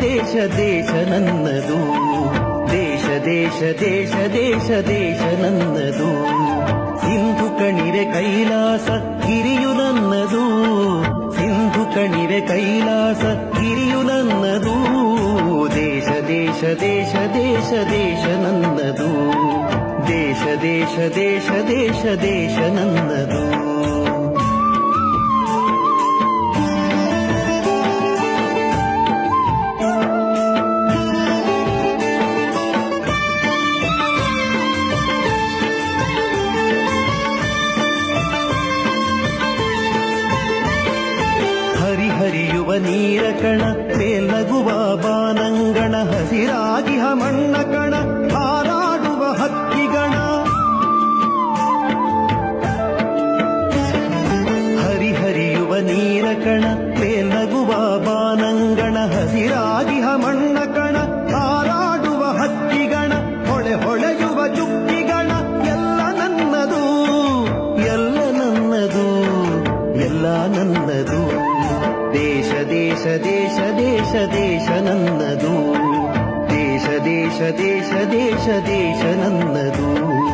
ದೇಶ ದೇಶ ನನ್ನದು. ದೇಶ ದೇಶ ದೇಶ ದೇಶ ದೇಶ ನನ್ನದು. ಸಿಂಧು ಕಣಿವೆ ಕೈಲಾಸ ಗಿರಿಯು ನನ್ನದು. ಸಿಂಧು ಕಣಿವೆ ಕೈಲಾಸ ಗಿರಿಯು ನನ್ನದು. ದೇಶ ದೇಶ ದೇಶ ದೇಶ ದೇಶ ನನ್ನದು. ದೇಶ ದೇಶ ದೇಶ ದೇಶ ದೇಶ ನನ್ನದು. ನೀರ ಕಣ ಮೇಲ್ನಗುವ ಬಾನಂಗಣ, ಹಸಿರಾಗಿಹ ಮಣ್ಣ ಕಣ ಹಾರಾಡುವ ಹಕ್ಕಿಗಣ, ಹೊಳೆ ಹೊಳೆಯುವ ಚುಕ್ಕಿಗಣ, ಎಲ್ಲ ನನ್ನದು ಎಲ್ಲ ನನ್ನದು ಎಲ್ಲ ನನ್ನದು. ದೇಶ ದೇಶ ದೇಶ ದೇಶ ದೇಶ ನನ್ನದು. ದೇಶ ದೇಶ ದೇಶ ದೇಶ ದೇಶ ನನ್ನದು.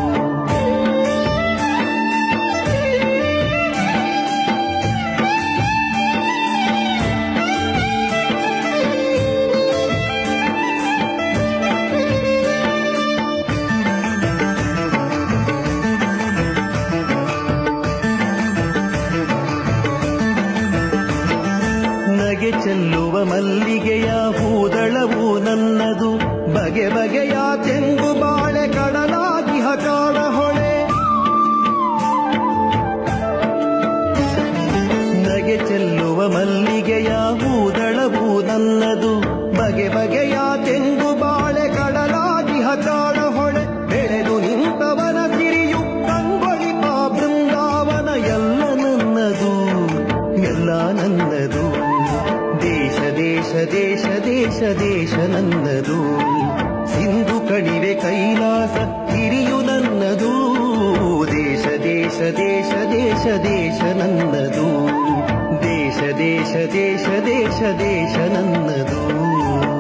देश देश देश नन्ददू। देश देश देश देश देश नन्ददू।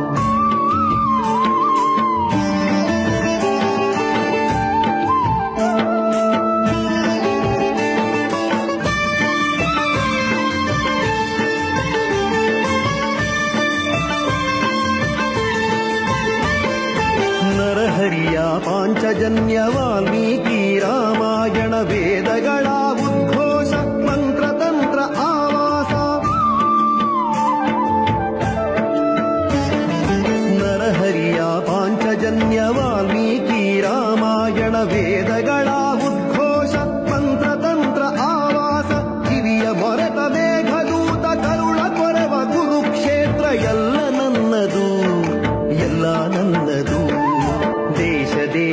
ನನ್ನದು ನರಹರಿಯ ಪಾಂಚಜನ್ಯ ವಾಲ್ಮೀಕಿ ರಾಮಾಯಣ ವೇದಗಳ ಉದ್ಘೋಷ ಮಂತ್ರತಂತ್ರ ಆವಾಸ ನರಹರಿಯ ಪಾಂಚಜನ್ಯ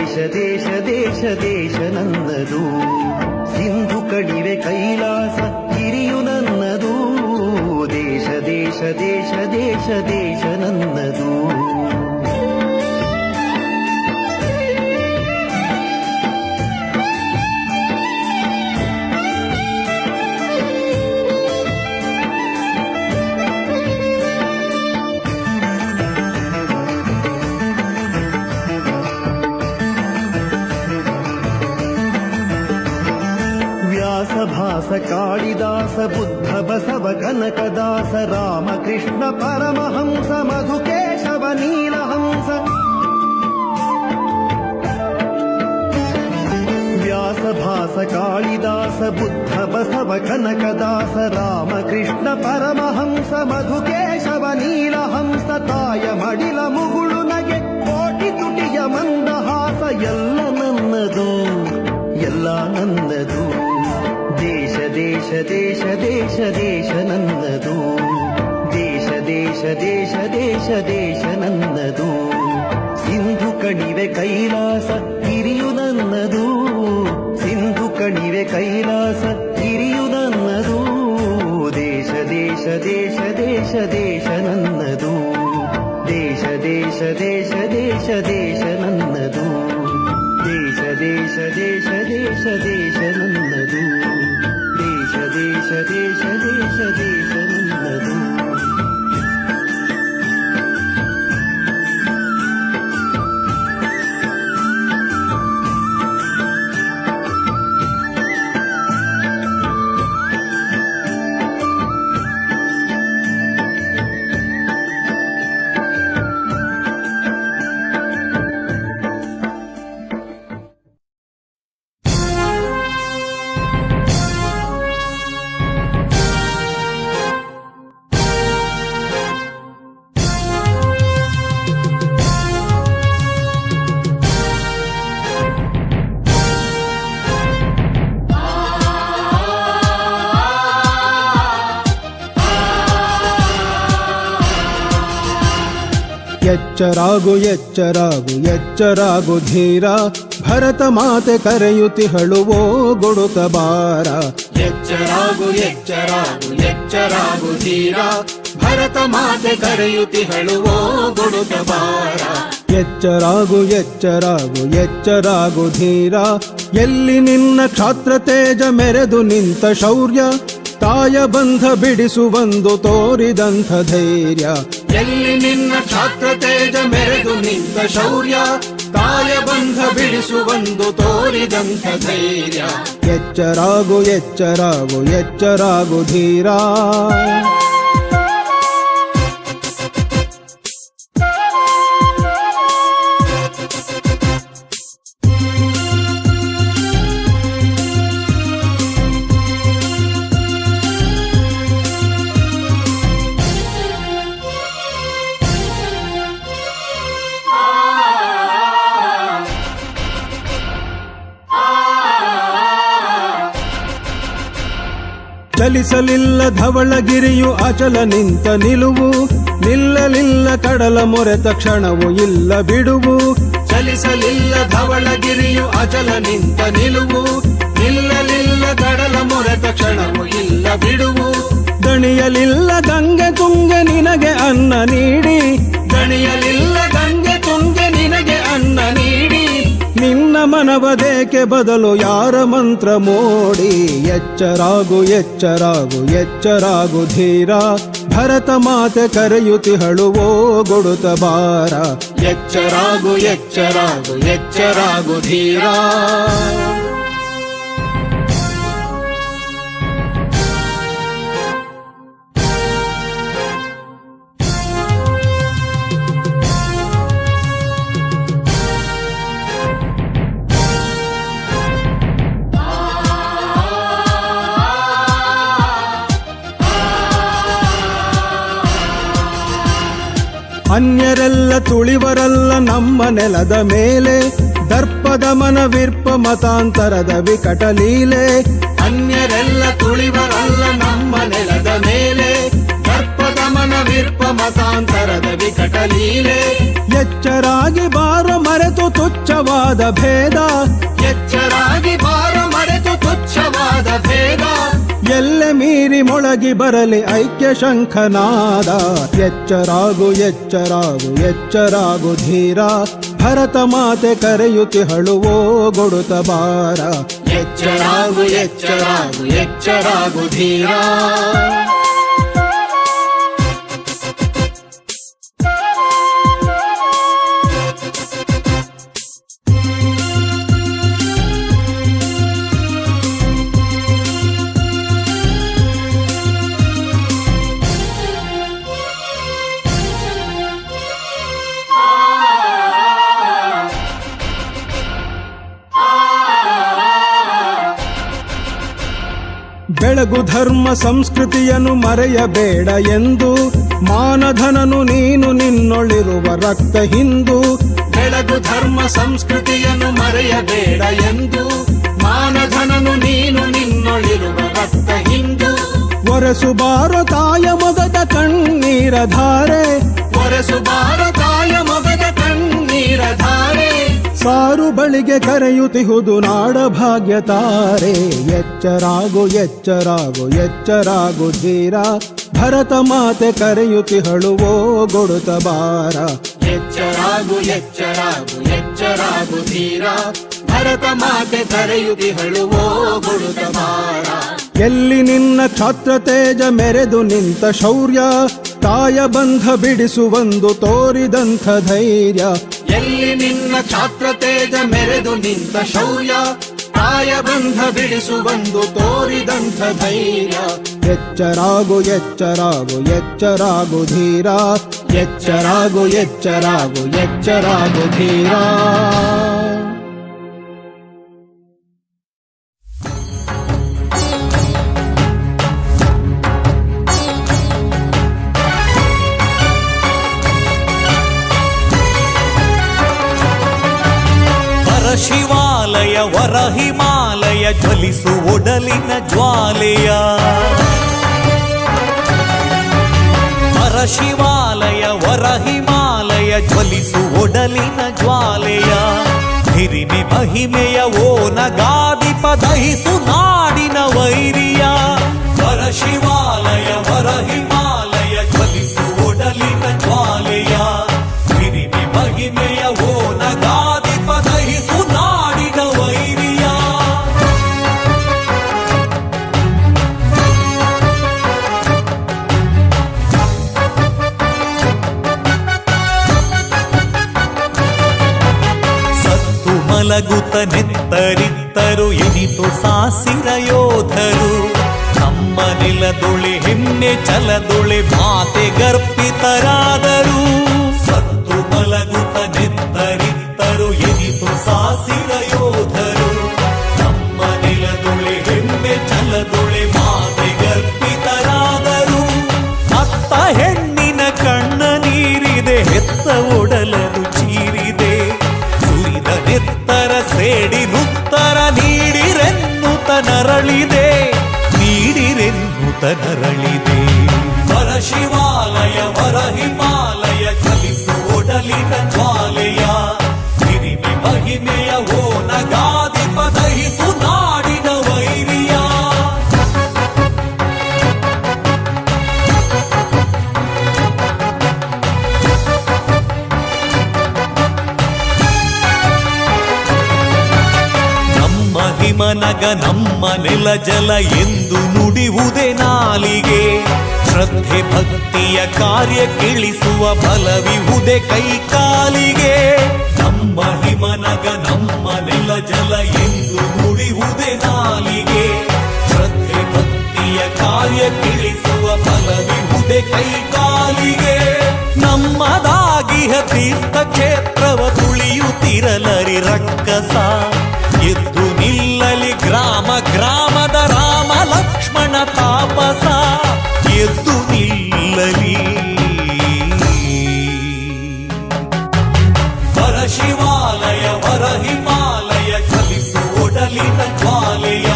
ದೇಶ ದೇಶ ದೇಶ ದೇಶ ನನ್ನದು. ಸಿಂಧು ಕಣಿವೆ ಕೈಲಾಸ ಹಿರಿಯು ನನ್ನದು. ದೇಶ ದೇಶ ದೇಶ ದೇಶ ದೇಶ ನನ್ನದು. ಭಾಸ ಕಾಳಿದಾಸ ಬುದ್ಧ ಬಸವ ಕನಕದಾಸ, ರಾಮಕೃಷ್ಣ, ಪರಮಹಂಸ, ಮಧುಕೇಶವ, ನೀಲಹಂಸ. ವ್ಯಾಸ ಭಾಸ ಕಾಳಿದಾಸ ಬುದ್ಧ ಬಸವ ಕನಕದಾಸ, ರಾಮಕೃಷ್ಣ, ಪರಮಹಂಸ, ಮಧುಕೇಶವ, ನೀಲಹಂಸ, ತಾಯ, ಮಡಿಲ, ಮುಗುಳು, ನಗೆ, ಕೋಟಿ, ತುಟಿಯ ಮಂದಹಾಸ, ಎಲ್ಲ ನನ್ನದು ಎಲ್ಲ ನನ್ನದು. ದೇಶ ದೇಶ ದೇಶ ದೇಶ ನನ್ನದು ದೇಶ ದೇಶ ದೇಶ ದೇಶ ದೇಶ ನಂದದು ಸಿಂಧು ಕಣಿವೆ ಕೈಲಾಸ ಗಿರಿಯು ನನ್ನದು ಸಿಂಧು ಕಣಿವೆ ಕೈಲಾಸ ಗಿರಿಯು ನನ್ನದು ದೇಶ ದೇಶ ದೇಶ ದೇಶ ದೇಶ ನನ್ನದು ದೇಶ ದೇಶ ದೇಶ ದೇಶ ದೇಶ ನನ್ನದು ದೇಶ ದೇಶ ದೇಶ ದೇಶ ದೇಶ ದೇಶ ದೇಶ ದೇಶ ಎಚ್ಚರಾಗು ಎಚ್ಚರಾಗು ಎಚ್ಚರಾಗು ಧೀರ. ಭರತ ಮಾತೆ ಕರೆಯುತಿಹಳುವೋ ಗುಡುಕ ಬಾರ ಎಚ್ಚರಾಗು ಎಚ್ಚರಾಗು ಎಚ್ಚರಾಗು ಧೀರ. ಭರತ ಮಾತೆ ಕರೆಯುತಿಹಳುವೋ ಗೊಡುತ ಬಾರ ಎಚ್ಚರಾಗು ಎಚ್ಚರಾಗು ಎಚ್ಚರಾಗು ಧೀರ. ಎಲ್ಲಿ ನಿನ್ನ ಕ್ಷಾತ್ರ ತೇಜ ಮೆರೆದು ನಿಂತ ಶೌರ್ಯ. ತಾಯ ಬಂಧ ಬಿಡಿಸುವಂದು ತೋರಿದಂಥ ಧೈರ್ಯ. ಎಲ್ಲಿ ನಿನ್ನ ಕ್ಷಾತ್ರ ತೇಜ ಮೆರೆದು ನಿಂತ ಶೌರ್ಯ, ತಾಯ ಬಂಧ ಬಿಡಿಸುವಂದು ತೋರಿದಂಥ ಧೈರ್ಯ. ಎಚ್ಚರಾಗು ಎಚ್ಚರಾಗು ಎಚ್ಚರಾಗು ಧೀರ. ಚಲಿಸಲಿಲ್ಲ ಧವಳಗಿರಿಯು ಅಚಲ ನಿಂತ ನಿಲುವು. ನಿಲ್ಲಲಿಲ್ಲ ಕಡಲ ಮೊರೆತ ಕ್ಷಣವು ಇಲ್ಲ ಬಿಡುವು. ಚಲಿಸಲಿಲ್ಲ ಧವಳಗಿರಿಯು ಅಚಲ ನಿಂತ ನಿಲುವು. ನಿಲ್ಲಲಿಲ್ಲ ಕಡಲ ಮೊರೆತ ಕ್ಷಣವು ಇಲ್ಲ ಬಿಡುವು. ದಣಿಯಲಿಲ್ಲ ಗಂಗೆ ತುಂಗೆ ನಿನಗೆ ಅನ್ನ ನೀಡಿ. ದಣಿಯಲಿಲ್ಲ ಮನವದೇಕೆ ಬದಲು ಯಾರ ಮಂತ್ರ ಮೋಡಿ? ಎಚ್ಚರಾಗು ಎಚ್ಚರಾಗು ಎಚ್ಚರಾಗು ಧೀರ. ಭರತ ಮಾತೆ ಕರೆಯುತಿಹಳುವೋ ಗುಡುತ ಬಾರ ಎಚ್ಚರಾಗು ಎಚ್ಚರಾಗು ಎಚ್ಚರಾಗು ಧೀರ. ಅನ್ಯರೆಲ್ಲ ತುಳಿವರಲ್ಲ ನಮ್ಮ ನೆಲದ ಮೇಲೆ. ದರ್ಪದ ಮನವಿರ್ಪ ಮತಾಂತರದ ವಿಕಟ ಲೀಲೆ. ಅನ್ಯರೆಲ್ಲ ತುಳಿವರಲ್ಲ ನಮ್ಮ ನೆಲದ ಮೇಲೆ. ದರ್ಪದ ಮನವಿರ್ಪ ಮತಾಂತರದ ವಿಕಟ ಲೀಲೆ. ಎಚ್ಚರಾಗಿ ಬಾರ ಮರೆತು ತುಚ್ಛವಾದ ಭೇದ. ಎಚ್ಚರಾಗಿ ಬಾರ ಎಲ್ಲೆ ಮೀರಿ ಮೊಳಗಿ ಬರಲಿ ಐಕ್ಯ ಶಂಖನಾದ. ಎಚ್ಚರಾಗು ಎಚ್ಚರಾಗು ಎಚ್ಚರಾಗು ಧೀರ. ಭರತ ಮಾತೆ ಕರೆಯುತಿಹಳುವೋ ಗೊಡುತ ಬಾರ ಎಚ್ಚರಾಗು ಎಚ್ಚರಾಗು ಎಚ್ಚರಾಗು ಧೀರ. ಬೆಳಗು ಧರ್ಮ ಸಂಸ್ಕೃತಿಯನ್ನು ಮರೆಯಬೇಡ ಎಂದು ಮಾನಧನನು ನೀನು ನಿನ್ನೊಳಿರುವ ರಕ್ತ ಹಿಂದು. ಬೆಳಗು ಧರ್ಮ ಸಂಸ್ಕೃತಿಯನ್ನು ಮರೆಯಬೇಡ ಎಂದು ಮಾನಧನನು ನೀನು ನಿನ್ನೊಳಿರುವ ರಕ್ತ ಹಿಂದು. ಒರೆಸುಬಾರ ತಾಯ ಮಗದ ಕಣ್ಣೀರ ಧಾರೆ, ಒರೆಸು ತಾಯ ಸಾರು ಬಳಿಗೆ ಕರೆಯುತ್ತಿಹುದು ನಾಡ ಭಾಗ್ಯ ತಾರೆ. ಎಚ್ಚರಾಗು ಎಚ್ಚರಾಗು ಎಚ್ಚರಾಗು ಧೀರ ಭರತ ಮಾತೆ ಕರೆಯುತ್ತಿಹಳುವೋ ಗೊಡುತ ಬಾರ. ಎಚ್ಚರಾಗು ಎಚ್ಚರಾಗು ಎಚ್ಚರಾಗು ಧೀರ ಭರತ ಮಾತೆ ಕರೆಯುತ್ತಿಹಳುವೋ ಗೊಡುತ ಬಾರ. ಎಲ್ಲಿ ನಿನ್ನ ಕ್ಷಾತ್ರ ತೇಜ ಮೆರೆದು ನಿಂತ ಶೌರ್ಯ, ತಾಯ ಬಂಧ ಬಿಡಿಸುವಂದು ತೋರಿದಂಥ ಧೈರ್ಯ. ಎಲ್ಲಿ ನಿನ್ನ ಛಾತ್ರ ತೇಜ ಮೆರೆದು ನಿಂತ ಶೌರ್ಯ ತಾಯ ಬಂಧ ಬಿಡಿಸುವಂದು ತೋರಿದಂಥ ಧೈರ್ಯ. ಎಚ್ಚರಾಗು ಎಚ್ಚರಾಗು ಎಚ್ಚರಾಗು ಧೀರ. ಎಚ್ಚರಾಗು ಎಚ್ಚರಾಗು ಎಚ್ಚರಾಗು ಧೀರ. ಜ್ವಲಿಸು ಒಡಲಿನ ಜ್ವಾಲೆಯ ಹರ ಶಿವಾಲಯ ವರ ಹಿಮಾಲಯ ಜ್ವಾಲೆಯ ಜ್ವಲಿಸು ಒಡಲಿನ ಜ್ವಾಲೆಯ ಹಿರಿಮೆ ಮಹಿಮೆಯ ಓನ ಗಾದಿಪ ದಹಿಸು ನಾಡಿನ ವೈರಿಯ ವರ ಸತ್ತು ನೆತ್ತರಿತ್ತರು, ಇನಿತು ಸಾಸಿರ ಯೋಧರು. ನಮ್ಮ ನೆಲದೊಳೆ ಹೆಮ್ಮೆ ಚಲದೊಳೆ ಮಾತೆ ಗರ್ಪಿತರಾದರು. ಸತ್ತು ಮಲಗುತ್ತ ನೆತ್ತರಿತ್ತರು ಎನಿತು ಸಾಸಿರ ನೀಡಿರೆನ್ನುತ ನರಳಿದೆ ವರ ಶಿವಾಲಯ ವರ ಹಿಮಾಲಯ ಚಲಿಸು ಒಡಲಿನ ಹಿಮನಗ ನಮ್ಮ ನೆಲ ಜಲ ಎಂದು ನುಡಿಯುವುದೇ ನಾಲಿಗೆ. ಶ್ರದ್ಧೆ ಭಕ್ತಿಯ ಕಾರ್ಯ ಕೇಳಿಸುವ ಬಲವಿಹುದೆ ಕೈ ಕಾಲಿಗೆ ನಮ್ಮ ಹಿಮನಗ ನಮ್ಮ ನೆಲ ಜಲ ಎಂದು ನುಡಿಯುವುದೇ ನಾಲಿಗೆ. ಶ್ರದ್ಧೆ ಭಕ್ತಿಯ ಕಾರ್ಯ ಕೇಳಿಸುವ ಬಲವಿಹುದೆ ಕೈ ಕಾಲಿಗೆ ನಮ್ಮದಾಗಿಹ ತೀರ್ಥ ಕ್ಷೇತ್ರವ ತುಳಿಯುತ್ತಿರಲರಿ ರಕ್ಕಸ. ಎದ್ದು ನಿಲ್ಲಲಿ ತಾಪಸ ಎದ್ದು ನಿಲ್ಲಲಿ ವರ ಶಿವಾಲಯ ವರ ಹಿಮಾಲಯ ಚಲಿಸು ಒಡಲಿನ ಜ್ವಾಲೆಯ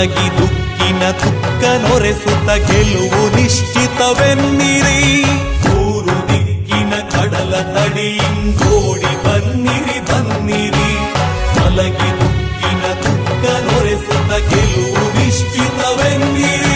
ತೊಲಗಿ ದುಕ್ಕಿನ ದುಃಖ ನೊರೆಸುತ್ತ ಗೆಲುವು ನಿಶ್ಚಿತವೆನ್ನಿರಿ. ಮೂರು ದಿಕ್ಕಿನ ಕಡಲ ತಡಿಯಿಂಗೋಡಿ ಬನ್ನಿರಿ ಬನ್ನಿರಿ. ತೊಲಗಿ ದುಕ್ಕಿನ ದುಃಖ ನೊರೆಸುತ್ತ ಗೆಲುವು ನಿಶ್ಚಿತವೆನ್ನಿರಿ.